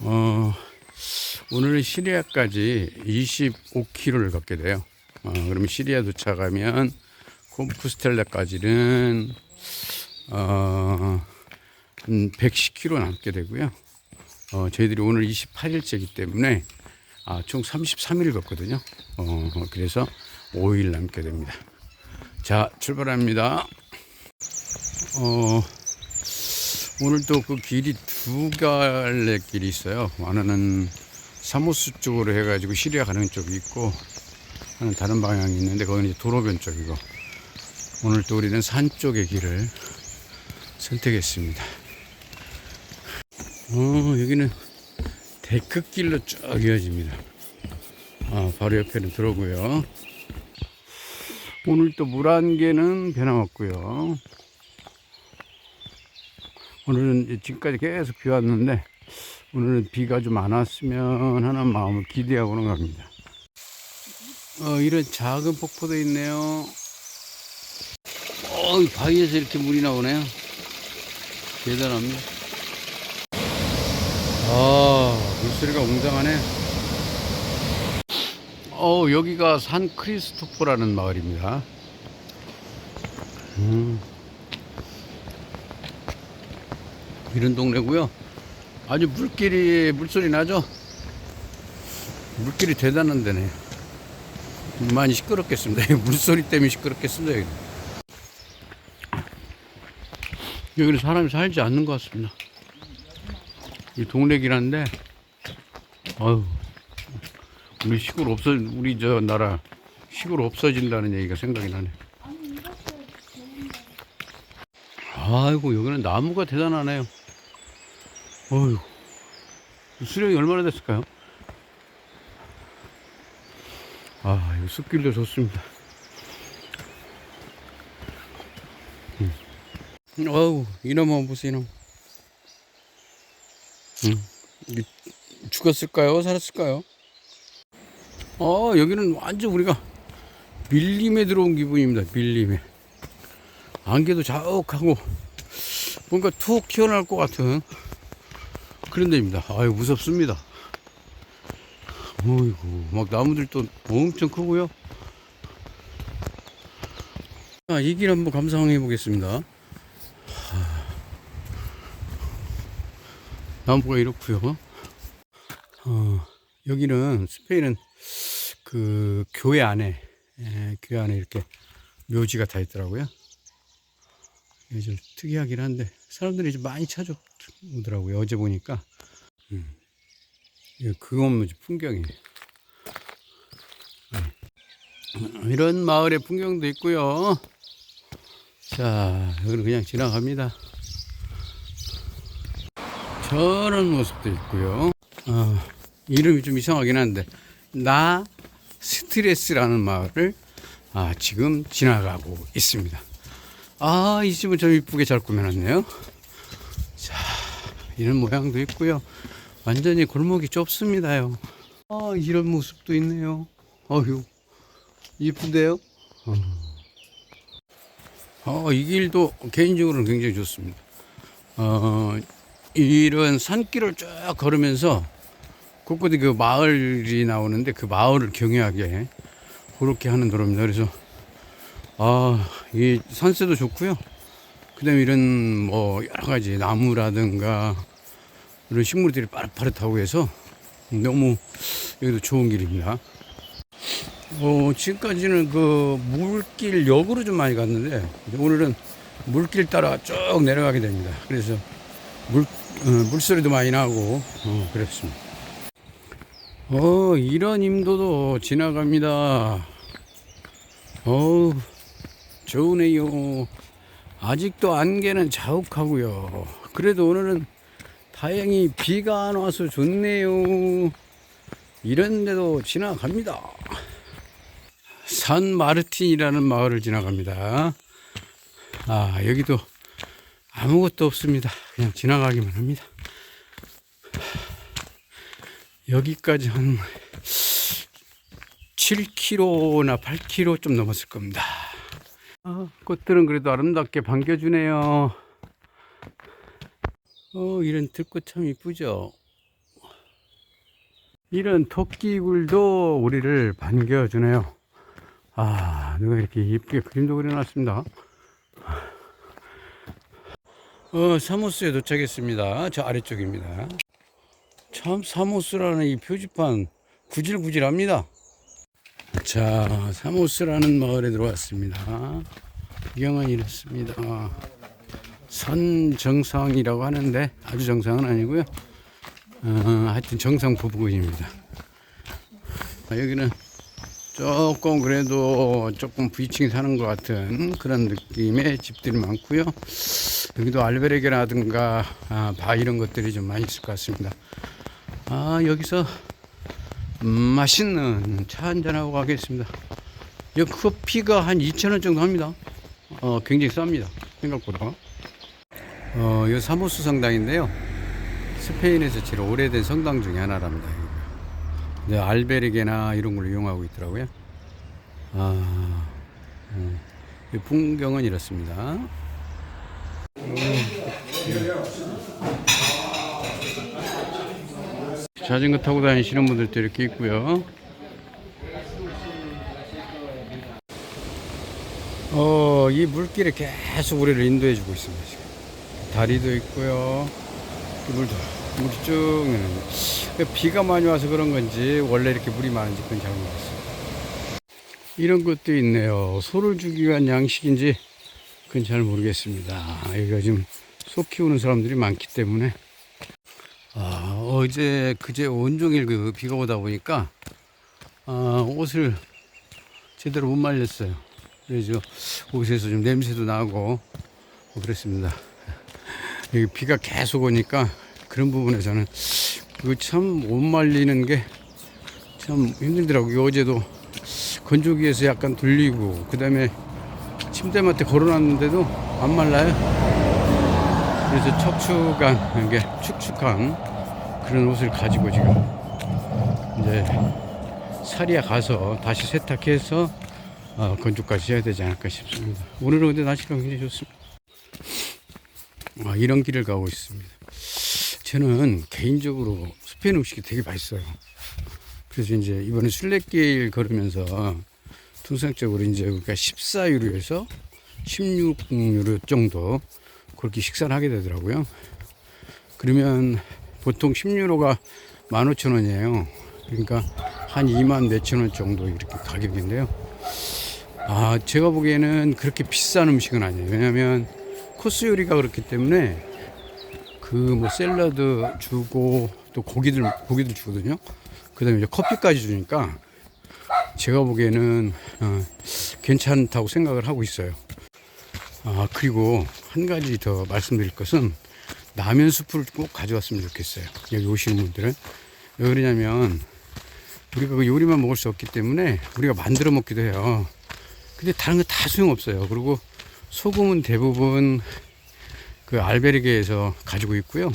어, 오늘은 시리아까지 25km를 걷게 돼요. 어, 그러면 시리아 도착하면 콤푸스텔라까지는 어, 한 110km 남게 되고요. 어, 저희들이 오늘 28일째이기 때문에 아, 총 33일 걷거든요. 어, 그래서 5일 남게 됩니다. 자, 출발합니다. 어, 오늘 또 그 길이 두 갈래 길이 있어요. 하나는 사모스 쪽으로 해가지고 시리아 가는 쪽이 있고, 하나는 다른 방향이 있는데, 거기는 이제 도로변 쪽이고, 오늘 또 우리는 산 쪽의 길을 선택했습니다. 어, 여기는 데크길로 쭉 이어집니다. 아, 바로 옆에는 들어오고요. 오늘 또 물 한 개는 변함없고요. 오늘은 지금까지 계속 비 왔는데 오늘은 비가 좀 안 왔으면 하는 마음을 기대하고는 갑니다. 어, 이런 작은 폭포도 있네요. 어, 이 바위에서 이렇게 물이 나오네요. 대단합니다. 아, 물소리가 웅장하네. 어, 여기가 산 크리스토퍼라는 마을입니다. 음. 이런 동네고요. 아주 물길이 물소리 나죠? 물길이 대단한 데네. 많이 시끄럽겠습니다. 물소리 때문에 시끄럽겠습니다. 여기. 여기는 사람이 살지 않는 것 같습니다. 이 동네 길한데, 어휴, 우리 시골 없어, 우리 저 나라 시골 없어진다는 얘기가 생각이 나네. 아이고, 여기는 나무가 대단하네요. 어휴, 수령이 얼마나 됐을까요? 아, 이 숲길도 좋습니다. 음. 어우, 이놈 한번 보세요, 이놈. 음, 이 죽었을까요? 살았을까요? 어, 여기는 완전 우리가 밀림에 들어온 기분입니다, 밀림에. 안개도 자욱하고, 뭔가 툭 튀어나올 것 같은 그런 데입니다. 아유, 무섭습니다. 어이구, 막 나무들도 엄청 크고요. 자, 이길 한번 감상해 보겠습니다. 나무가 이렇고요. 어, 여기는 스페인은 그 교회 안에 에, 교회 안에 이렇게 묘지가 다 있더라고요. 이게 좀 특이하긴 한데 사람들이 좀 많이 찾아오더라고요. 어제 보니까 음. 이거 그건 풍경이에요. 네. 이런 마을의 풍경도 있고요. 자, 여기는 그냥 지나갑니다. 저런 모습도 있고요. 어, 이름이 좀 이상하긴 한데 나 스트레스라는 마을을 아, 지금 지나가고 있습니다. 아, 이 집은 좀 이쁘게 잘 꾸며놨네요. 자, 이런 모양도 있고요. 완전히 골목이 좁습니다요. 아, 이런 모습도 있네요. 어휴, 이쁜데요? 어, 이 길도 개인적으로는 굉장히 좋습니다. 어, 이런 산길을 쭉 걸으면서 곳곳에 그 마을이 나오는데 그 마을을 경외하게 그렇게 하는 도로입니다. 그래서 아, 이 산세도 좋고요. 그다음에 이런 뭐 여러 가지 나무라든가 이런 식물들이 빠릇빠릇하고 해서 너무 여기도 좋은 길입니다. 어, 지금까지는 그 물길 역으로 좀 많이 갔는데 오늘은 물길 따라 쭉 내려가게 됩니다. 그래서 물, 어, 물소리도 많이 나고 어, 그렇습니다. 어, 이런 임도도 지나갑니다. 어우, 좋으네요. 아직도 안개는 자욱하고요. 그래도 오늘은 다행히 비가 안 와서 좋네요. 이런 데도 지나갑니다. 산 마르틴이라는 마을을 지나갑니다. 아, 여기도 아무것도 없습니다. 그냥 지나가기만 합니다. 여기까지 한 7km나 8km 좀 넘었을 겁니다. 아, 꽃들은 그래도 아름답게 반겨주네요. 어, 이런 들꽃 참 이쁘죠? 이런 토끼굴도 우리를 반겨주네요. 아, 누가 이렇게 예쁘게 그림도 그려놨습니다. 어, 사모스에 도착했습니다. 저 아래쪽입니다. 참, 사모스라는 이 표지판 구질구질합니다. 자, 사모스라는 마을에 들어왔습니다. 구경은 이렇습니다. 선 정상이라고 하는데 아주 정상은 아니고요. 어, 하여튼 정상 부부입니다. 아, 여기는 조금 그래도 조금 부위층에 사는 것 같은 그런 느낌의 집들이 많고요. 여기도 알베르게라든가 아, 바 이런 것들이 좀 많이 있을 것 같습니다. 아 여기서 음, 맛있는 차 한잔하고 가겠습니다. 여기 커피가 한 2,000원 정도 합니다. 어, 굉장히 쌉니다. 생각보다. 어, 이 사모스 성당인데요. 스페인에서 제일 오래된 성당 중에 하나랍니다. 이제 알베르게나 이런 걸 이용하고 있더라고요. 아, 음, 이 풍경은 이렇습니다. 자전거 타고 다니시는 분들도 이렇게 있고요. 어, 이 물길에 계속 우리를 인도해 주고 있습니다. 지금. 다리도 있고요. 이 물도 물이 쭉 내려요. 비가 많이 와서 그런 건지 원래 이렇게 물이 많은지 그건 잘 모르겠어요. 이런 것도 있네요. 소를 주기 위한 양식인지 그건 잘 모르겠습니다. 여기가 지금 소 키우는 사람들이 많기 때문에 아, 어제 그제 온종일 그 비가 오다 보니까 아, 옷을 제대로 못 말렸어요. 그래서 옷에서 좀 냄새도 나고 뭐 그랬습니다. 여기 비가 계속 오니까 그런 부분에서는 그거 참못 말리는 게 참 힘들더라고요. 어제도 건조기에서 약간 돌리고 그 다음에 침대맡에 걸어놨는데도 안 말라요. 그래서 척추간 이게 축축한 그런 옷을 가지고 지금 이제 사리에 가서 다시 세탁해서 어, 건조까지 해야 되지 않을까 싶습니다. 오늘은 근데 날씨가 굉장히 좋습니다. 아, 이런 길을 가고 있습니다. 저는 개인적으로 스페인 음식이 되게 맛있어요. 그래서 이제 이번에 순례길 걸으면서 통상적으로 이제 그러니까 14유로에서 16유로 정도 그렇게 식사를 하게 되더라고요. 그러면 보통 10유로가 15,000원이에요. 그러니까 한 2만 몇천 원 정도 이렇게 가격인데요. 아, 제가 보기에는 그렇게 비싼 음식은 아니에요. 왜냐면 코스 요리가 그렇기 때문에 그 뭐 샐러드 주고 또 고기들 고기들 주거든요. 그다음에 이제 커피까지 주니까 제가 보기에는 어, 괜찮다고 생각을 하고 있어요. 아 그리고 한 가지 더 말씀드릴 것은 라면 수프를 꼭 가져왔으면 좋겠어요. 여기 오시는 분들은 왜 그러냐면 우리가 그 요리만 먹을 수 없기 때문에 우리가 만들어 먹기도 해요. 근데 다른 거 다 소용없어요. 그리고 소금은 대부분 그 알베르게에서 가지고 있고요.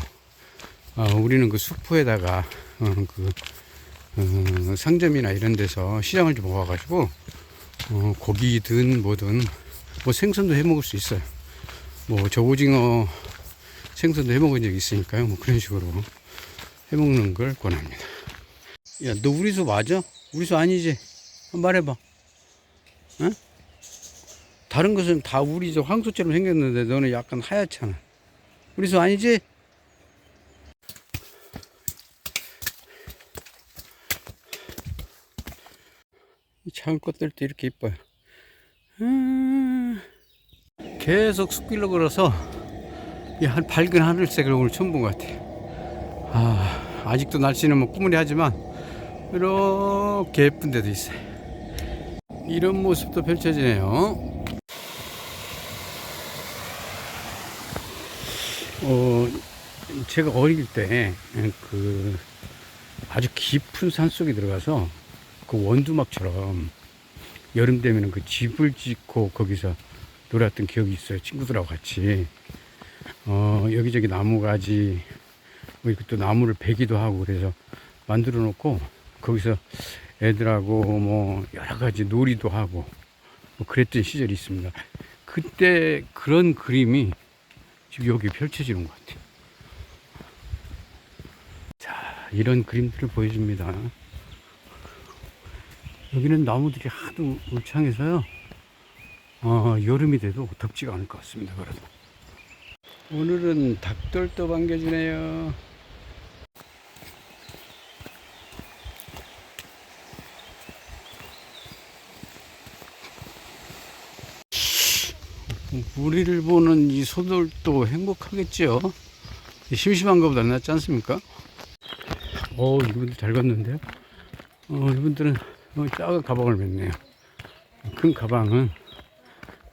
어, 우리는 그 수프에다가 어, 그 어, 상점이나 이런 데서 시장을 좀 모아가지고 어, 고기든 뭐든 뭐 생선도 해 먹을 수 있어요. 뭐 저 오징어 생선도 해 먹은 적이 있으니까요. 뭐 그런 식으로 해 먹는 걸 권합니다. 야, 너 우리 소 맞아? 우리 소 아니지? 말해봐. 응? 다른 것은 다 우리 저 황소처럼 생겼는데 너는 약간 하얗잖아. 우리 소 아니지? 이 작은 꽃들도 이렇게 이뻐요. 음, 계속 숲길로 걸어서 이한 밝은 하늘색을 오늘 처음 본 것 같아요. 아, 아직도 날씨는 뭐 꾸무리하지만 이렇게 예쁜 데도 있어요. 이런 모습도 펼쳐지네요. 어, 제가 어릴 때 그 아주 깊은 산 속에 들어가서 그 원두막처럼 여름 되면은 그 집을 짓고 거기서 놀았던 기억이 있어요. 친구들하고 같이. 어, 여기저기 나무가지, 뭐 이렇게 또 나무를 베기도 하고 그래서 만들어 놓고 거기서 애들하고 뭐 여러 가지 놀이도 하고 뭐 그랬던 시절이 있습니다. 그때 그런 그림이 지금 여기 펼쳐지는 것 같아요. 자, 이런 그림들을 보여줍니다. 여기는 나무들이 하도 울창해서요. 어, 여름이 돼도 덥지가 않을 것 같습니다. 그래도 오늘은 닭돌도 반겨주네요. 우리를 보는 이 소들도 행복하겠죠. 심심한 것보다 낫지 않습니까? 어, 이분들 잘 걷는데요. 어, 이분들은 어, 작은 가방을 맸네요. 큰 가방은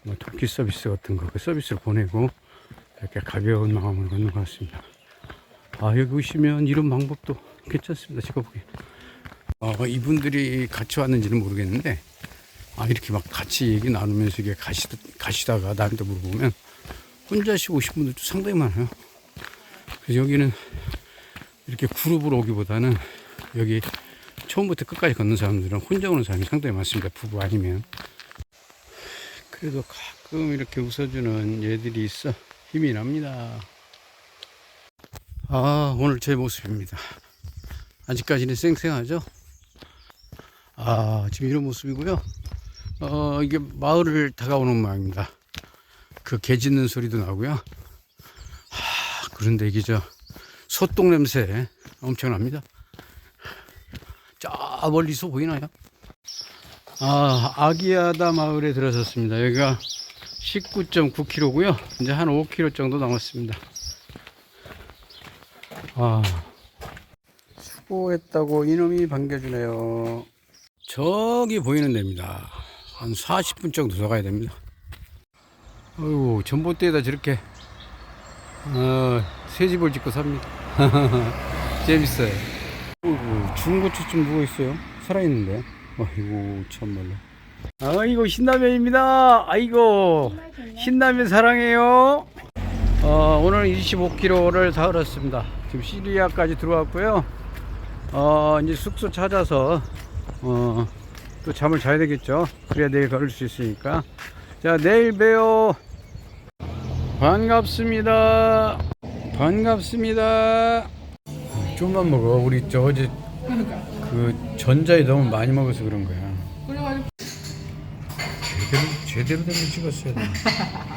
뭐 토끼 서비스 같은 거, 그 서비스를 보내고 이렇게 가벼운 마음으로 걷는 것 같습니다. 아, 여기 오시면 이런 방법도 괜찮습니다. 제가 보기에. 어, 이분들이 같이 왔는지는 모르겠는데, 아, 이렇게 막 같이 얘기 나누면서 이게 가시, 가시다가 나한테 물어보면 혼자씩 오신 분들도 상당히 많아요. 그래서 여기는 이렇게 그룹으로 오기보다는 여기 처음부터 끝까지 걷는 사람들은 혼자 오는 사람이 상당히 많습니다. 부부 아니면. 그래도 가끔 이렇게 웃어주는 얘들이 있어 힘이 납니다. 아, 오늘 제 모습입니다. 아직까지는 쌩쌩하죠? 아, 지금 이런 모습이고요. 어, 이게 마을을 다가오는 모양입니다. 그 개 짖는 소리도 나고요. 하, 그런데 이게 저 소똥 냄새 엄청납니다. 저 멀리서 보이나요? 아, 아기야다 마을에 들어섰습니다. 여기가 19.9km고요. 이제 한 5km 정도 남았습니다. 아, 수고했다고 이놈이 반겨주네요. 저기 보이는 데입니다. 한 40분 정도 더 가야 됩니다. 어이구, 전봇대에다 저렇게, 어, 새 집을 짓고 삽니다. 재밌어요. 어이구, 죽은 고추 좀 누워 있어요. 살아 있는데. 아이고, 참말로. 아이고, 신라면입니다. 아이고, 신라면 사랑해요. 어, 오늘 25km를 다 걸었습니다. 지금 시리아까지 들어왔고요. 어, 이제 숙소 찾아서, 어, 또 잠을 자야 되겠죠. 그래야 내일 걸을 수 있으니까. 자, 내일 봬요. 반갑습니다. 반갑습니다. 좀만 먹어. 우리 저 어제 그 전자에 너무 많이 먹어서 그런 거야. 제대로 제대로 된거 찍었어야 돼.